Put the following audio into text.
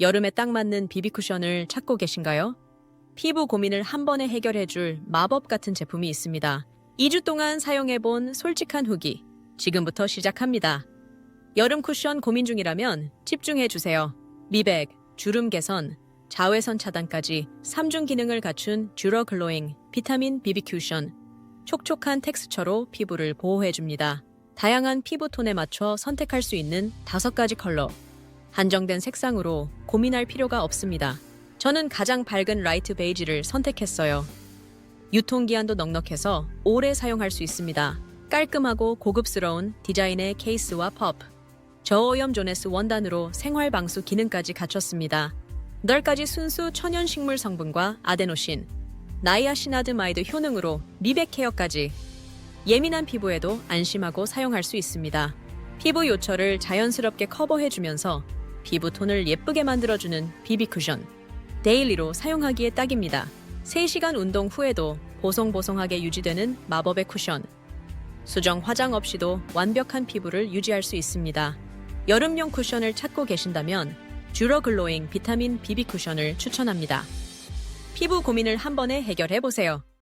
여름에 딱 맞는 비비 쿠션을 찾고 계신가요? 피부 고민을 한 번에 해결해줄 마법 같은 제품이 있습니다. 2주 동안 사용해본 솔직한 후기. 지금부터 시작합니다. 여름 쿠션 고민 중이라면 집중해주세요. 미백, 주름 개선, 자외선 차단까지 3중 기능을 갖춘 듀러 글로잉 비타민 비비 쿠션. 촉촉한 텍스처로 피부를 보호해줍니다. 다양한 피부 톤에 맞춰 선택할 수 있는 다섯 가지 컬러. 한정된 색상으로 고민할 필요가 없습니다. 저는 가장 밝은 라이트 베이지를 선택했어요. 유통기한도 넉넉해서 오래 사용할 수 있습니다. 깔끔하고 고급스러운 디자인의 케이스와 펍. 저오염 조네스 원단으로 생활 방수 기능까지 갖췄습니다. 8가지 순수 천연 식물 성분과 아데노신, 나이아시나드마이드 효능으로 미백 케어까지 예민한 피부에도 안심하고 사용할 수 있습니다. 피부 요철을 자연스럽게 커버해주면서 피부 톤을 예쁘게 만들어주는 비비 쿠션. 데일리로 사용하기에 딱입니다. 3시간 운동 후에도 보송보송하게 유지되는 마법의 쿠션. 수정 화장 없이도 완벽한 피부를 유지할 수 있습니다. 여름용 쿠션을 찾고 계신다면 듀러 글로잉 비타민 비비 쿠션을 추천합니다. 피부 고민을 한 번에 해결해 보세요.